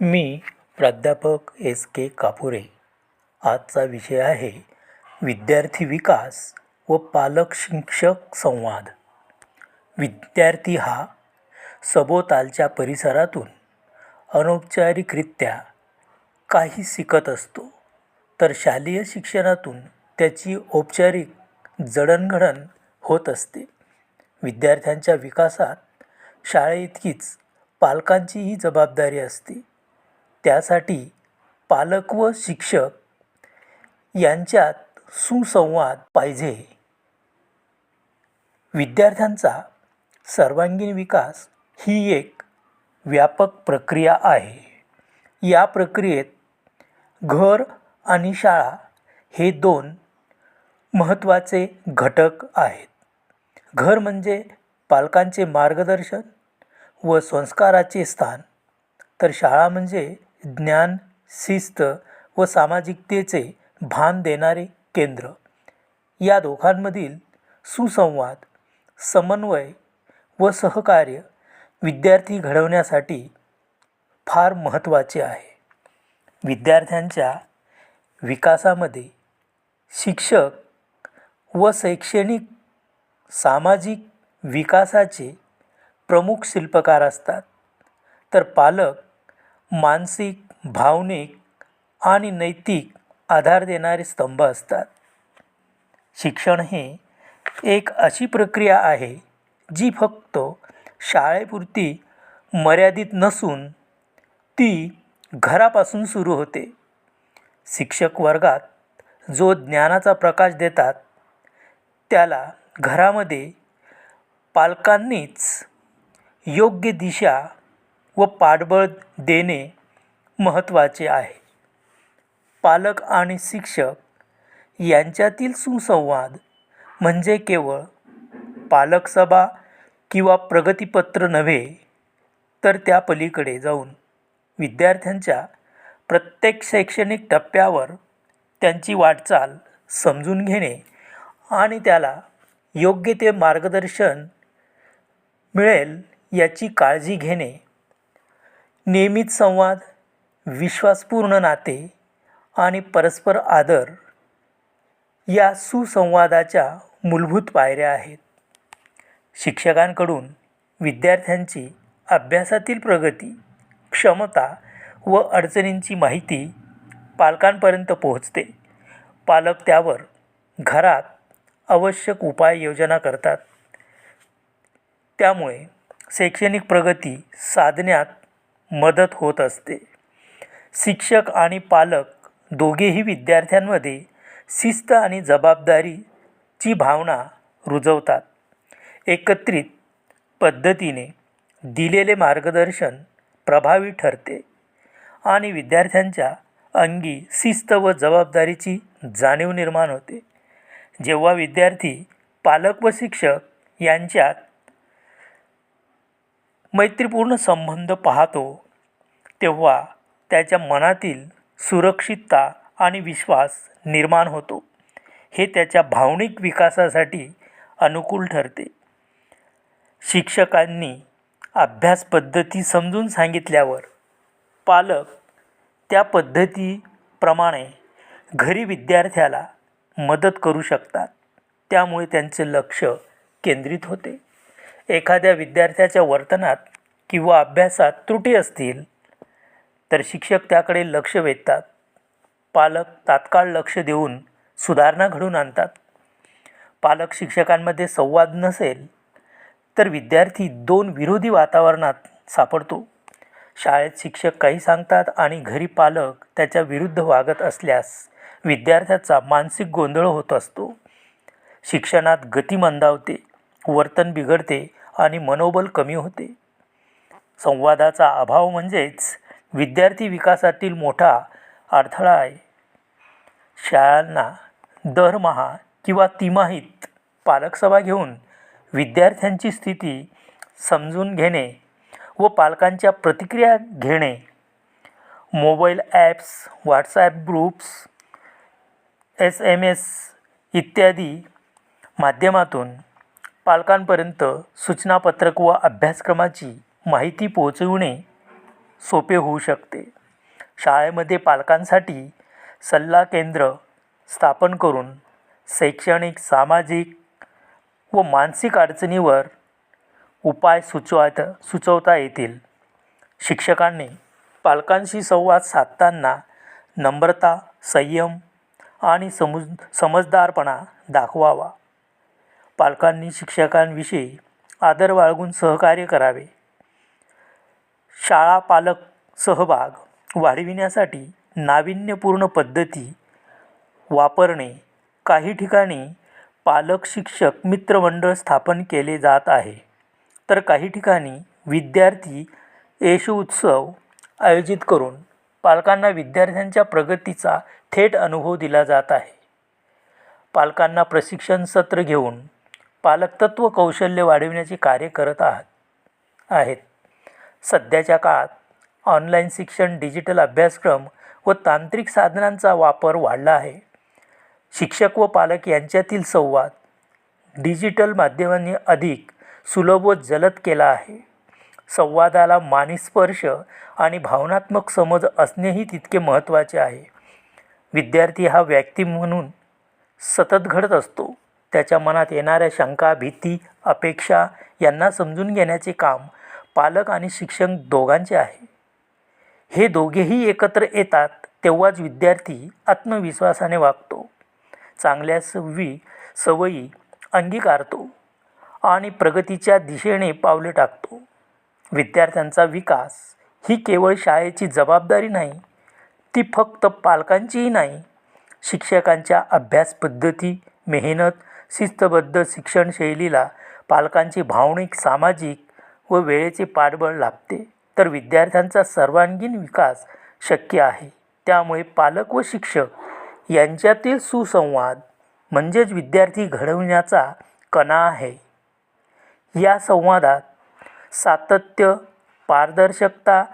मी प्राध्यापक एस के कापुरे. आजचा विषय आहे विद्यार्थी विकास व पालक शिक्षक संवाद. विद्यार्थी हा सभोवतालच्या परिसरातून अनौपचारिकरित्या काही शिकत असतो. तर शालेय शिक्षणातून त्याची औपचारिक जडणघडण होत असते. विद्यार्थ्यांच्या विकासात शाळेइतकीच पालकांचीही जबाबदारी असते. त्यासाठी पालक व शिक्षक यांच्यात सुसंवाद पाहिजे. विद्यार्थ्यांचा सर्वांगीण विकास ही एक व्यापक प्रक्रिया आहे. या प्रक्रियेत घर आणि शाळा हे दोन महत्त्वाचे घटक आहेत. घर म्हणजे पालकांचे मार्गदर्शन व संस्काराचे स्थान तर शाळा म्हणजे ज्ञान शिस्त व सामाजिकतेचे भान देणारे केंद्र. या दोघांमधील सुसंवाद समन्वय व सहकार्य विद्यार्थी घडवण्यासाठी फार महत्त्वाचे आहे. विद्यार्थ्यांच्या विकासामध्ये शिक्षक व शैक्षणिक सामाजिक विकासाचे प्रमुख शिल्पकार असतात. तर पालक मानसिक भावनिक आणि नैतिक आधार देणारे स्तंभ असतात. शिक्षण हे एक अशी प्रक्रिया आहे जी फक्त शाळेपुरती मर्यादित नसून ती घरापासून सुरू होते. शिक्षक वर्गात जो ज्ञानाचा प्रकाश देतात त्याला घरामध्ये पालकांनीच योग्य दिशा व पाठबळ देणे महत्त्वाचे आहे. पालक आणि शिक्षक यांच्यातील सुसंवाद म्हणजे केवळ पालकसभा किंवा प्रगतीपत्र नव्हे तर त्या पलीकडे जाऊन विद्यार्थ्यांच्या प्रत्येक शैक्षणिक टप्प्यावर त्यांची वाटचाल समजून घेणे आणि त्याला योग्य ते मार्गदर्शन मिळेल याची काळजी घेणे नियमित संवाद विश्वासपूर्ण नाते आणि परस्पर आदर या सुसंवादाच्या मूलभूत पायऱ्या आहेत. शिक्षकांकडून विद्यार्थ्यांची अभ्यासातील प्रगती क्षमता व अडचणींची माहिती पालकांपर्यंत पोहोचते. पालक त्यावर घरात आवश्यक उपाययोजना करतात. त्यामुळे शैक्षणिक प्रगती साधण्यात मदत होत असते. शिक्षक आणि पालक दोघेही विद्यार्थ्यांमध्ये शिस्त आणि जबाबदारीची भावना रुजवतात. एकत्रित पद्धतीने दिलेले मार्गदर्शन प्रभावी ठरते आणि विद्यार्थ्यांच्या अंगी शिस्त व जबाबदारीची जाणीव निर्माण होते. जेव्हा विद्यार्थी पालक व शिक्षक यांच्यात मैत्रीपूर्ण संबंध पाहतो तेव्हा त्याच्या मनातील सुरक्षितता आणि विश्वास निर्माण होतो. हे त्याच्या भावनिक विकासासाठी अनुकूल ठरते. शिक्षकांनी अभ्यास पद्धती समजून सांगितल्यावर पालक त्या पद्धतीप्रमाणे घरी विद्यार्थ्याला मदत करू शकतात. त्यामुळे त्यांचे लक्ष केंद्रित होते. एखाद्या विद्यार्थ्याच्या वर्तनात किंवा अभ्यासात त्रुटी असतील तर शिक्षक त्याकडे लक्ष वेधतात. पालक तात्काळ लक्ष देऊन सुधारणा घडवून आणतात. पालक शिक्षकांमध्ये संवाद नसेल तर विद्यार्थी दोन विरोधी वातावरणात सापडतो. शाळेत शिक्षक काही सांगतात आणि घरी पालक त्याच्या विरुद्ध वागत असल्यास विद्यार्थ्याचा मानसिक गोंधळ होत असतो. शिक्षणात गती मंदावते वर्तन बिघडते आणि मनोबल कमी होते. संवादाचा अभाव म्हणजेच विद्यार्थी विकासातील मोठा अडथळा आहे. शाळांना दरमहा किंवा तिमाहीत पालकसभा घेऊन विद्यार्थ्यांची स्थिती समजून घेणे व पालकांच्या प्रतिक्रिया घेणे mobile apps WhatsApp groups S M S इत्यादी माध्यमातून पालकांपर्यंत सूचनापत्रक व अभ्यासक्रमाची माहिती पोहोचविणे सोपे होऊ शकते. शाळेमध्ये पालकांसाठी सल्ला केंद्र स्थापन करून शैक्षणिक सामाजिक व मानसिक अडचणीवर उपाय सुचवायत सुचवता येतील. शिक्षकांनी पालकांशी संवाद साधताना नम्रता संयम आणि समज समजदारपणा दाखवावा. पालकांनी शिक्षकांविषयी आदर बाळगून सहकार्य करावे. शाळा पालक सहभाग वाढविण्यासाठी नाविन्यपूर्ण पद्धती वापरणे. काही ठिकाणी पालक शिक्षक मित्रमंडळ स्थापन केले जात आहे. तर काही ठिकाणी विद्यार्थी येशू उत्सव आयोजित करून पालकांना विद्यार्थ्यांच्या प्रगतीचा थेट अनुभव दिला जात आहे. पालकांना प्रशिक्षण सत्र घेऊन पालकतत्व कौशल्य वाढविण्याचे कार्य करत आहात आहेत. सध्याच्या काळात ऑनलाईन शिक्षण डिजिटल अभ्यासक्रम व तांत्रिक साधनांचा वापर वाढला आहे. शिक्षक व पालक यांच्यातील संवाद डिजिटल माध्यमांनी अधिक सुलभ व जलद केला आहे. संवादाला मानस्पर्श आणि भावनात्मक समज असणेही तितके महत्त्वाचे आहे. विद्यार्थी हा व्यक्ती म्हणून सतत घडत असतो. त्याच्या मनात येणाऱ्या शंका भीती अपेक्षा यांना समजून घेण्याचे काम पालक आणि शिक्षक दोघांचे आहे. हे दोघेही एकत्र येतात तेव्हाच विद्यार्थी आत्मविश्वासाने वागतो. चांगल्या सवयी सवयी अंगीकारतो आणि प्रगतीच्या दिशेने पावले टाकतो. विद्यार्थ्यांचा विकास ही केवळ शाळेची जबाबदारी नाही ती फक्त पालकांचीही नाही. शिक्षकांच्या अभ्यास पद्धती मेहनत शिस्तबद्ध शिक्षणशैलीला पालकांची भावनिक सामाजिक व वेळेचे पाठबळ लाभते तर विद्यार्थ्यांचा सर्वांगीण विकास शक्य आहे. त्यामुळे पालक व शिक्षक यांच्यातील सुसंवाद म्हणजेच विद्यार्थी घडवण्याचा कणा आहे. या संवादात सातत्य पारदर्शकता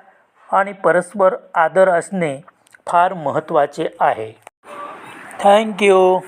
आणि परस्पर आदर असणे फार महत्त्वाचे आहे. थँक्यू